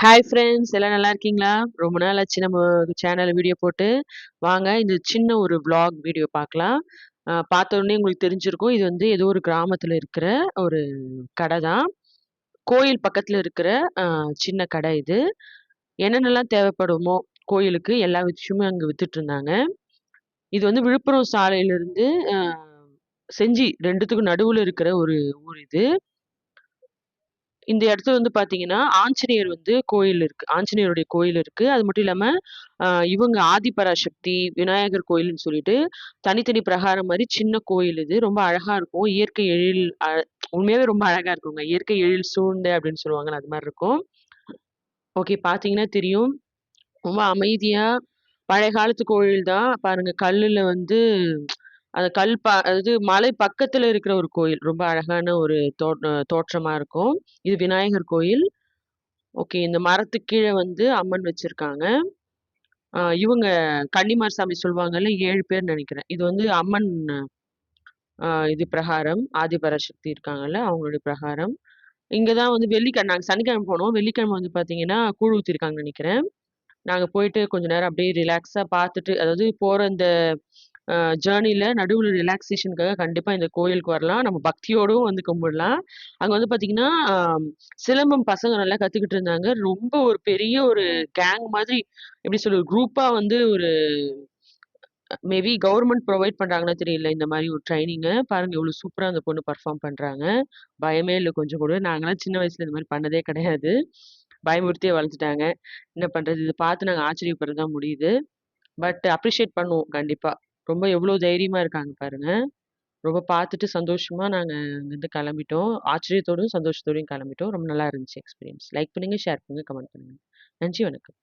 Hi friends எல்லாம் நல்லா இருக்கீங்களா? ரொம்ப நாள் ஆச்சு நம்ம சேனல் வீடியோ போட்டு. வாங்க இந்த சின்ன ஒரு விளாக் வீடியோ பார்க்கலாம். அஹ் உங்களுக்கு தெரிஞ்சிருக்கும். இது வந்து ஏதோ ஒரு கிராமத்தில் இருக்கிற ஒரு கடை தான். கோயில் பக்கத்தில் இருக்கிற சின்ன கடை இது. என்னென்னலாம் தேவைப்படுமோ கோயிலுக்கு எல்லா விஷயமும் அங்கே வித்துட்டு இருந்தாங்க. இது வந்து விழுப்புரம் சாலையிலிருந்து செஞ்சி ரெண்டுத்துக்கும் நடுவில் இருக்கிற ஒரு ஊர் இது. இந்த இடத்துல வந்து பார்த்தீங்கன்னா ஆஞ்சநேயர் வந்து கோயில் இருக்கு. ஆஞ்சநேயருடைய கோயில் இருக்கு. அது மட்டும் இல்லாம இவங்க ஆதிபராசக்தி விநாயகர் கோயில்னு சொல்லிட்டு தனித்தனி பிரகாரம் மாதிரி சின்ன கோயில் இது. ரொம்ப அழகா இருக்கும். இயற்கை எழில் உண்மையாவே ரொம்ப அழகா இருக்குங்க. இயற்கை எழில் சூழ்ந்த அப்படின்னு சொல்லுவாங்கல்ல அது மாதிரி இருக்கும். ஓகே பாத்தீங்கன்னா தெரியும். ரொம்ப அமைதியா பழைய காலத்து கோயில் தான். பாருங்க கல்லுல வந்து அந்த கல் ப அதாவது மலை பக்கத்துல இருக்கிற ஒரு கோயில். ரொம்ப அழகான ஒரு தோ தோற்றமா இருக்கும். இது விநாயகர் கோயில். ஓகே இந்த மரத்துக்கு கீழே வந்து அம்மன் வச்சிருக்காங்க. இவங்க கன்னிமார் சாமி சொல்லுவாங்கல்ல ஏழு பேர் நினைக்கிறேன். இது வந்து அம்மன் இது பிரகாரம். ஆதிபராசக்தி இருக்காங்கல்ல அவங்களுடைய பிரகாரம். இங்கதான் வந்து வெள்ளிக்கிழமை நாங்கள் சனிக்கிழமை போனோம். வெள்ளிக்கிழமை வந்து பார்த்தீங்கன்னா கூழ் ஊத்திருக்காங்கன்னு நினைக்கிறேன். நாங்கள் போயிட்டு கொஞ்ச நேரம் அப்படியே ரிலாக்ஸாக பார்த்துட்டு அதாவது போகிற இந்த ஜேர்னியில் நடுவில் ரிலாக்ஸேஷனுக்காக கண்டிப்பாக இந்த கோயிலுக்கு வரலாம். நம்ம பக்தியோடும் வந்து கும்பிடலாம். அங்கே வந்து பார்த்தீங்கன்னா சிலம்பம் பசங்க நல்லா கற்றுக்கிட்டு இருந்தாங்க. ரொம்ப ஒரு பெரிய ஒரு கேங் மாதிரி எப்படி சொல்றது குரூப்பாக வந்து ஒரு மேபி கவர்மெண்ட் ப்ரொவைட் பண்றாங்களா தெரியல. இந்த மாதிரி ஒரு ட்ரைனிங்கு பாருங்கள் எவ்வளோ சூப்பராக அந்த பொண்ணு பர்ஃபார்ம் பண்ணுறாங்க பயமே இல்லை கொஞ்சம் கூட. நாங்களாம் சின்ன வயசில் இந்த மாதிரி பண்ணதே கிடையாது. பயமுறுத்தியே வளர்த்துட்டாங்க. என்ன பண்ணுறது இதை பார்த்து நாங்கள் ஆச்சரியப்படுறது தான் முடியுது. பட் அப்ரிஷியேட் பண்ணுவோம் கண்டிப்பாக ரொம்ப எவ்வளோ தைரியமாக இருக்காங்க பாருங்கள் ரொம்ப பார்த்துட்டு சந்தோஷமாக நாங்கள் அங்கேருந்து கிளம்பிட்டோம். ஆச்சரியத்தோடும் சந்தோஷத்தோடையும் கிளம்பிட்டோம். ரொம்ப நல்லா இருந்துச்சு எக்ஸ்பீரியன்ஸ். லைக் பண்ணுங்கள் ஷேர் பண்ணுங்கள் கமெண்ட் பண்ணுங்கள் நன்றி வணக்கம்.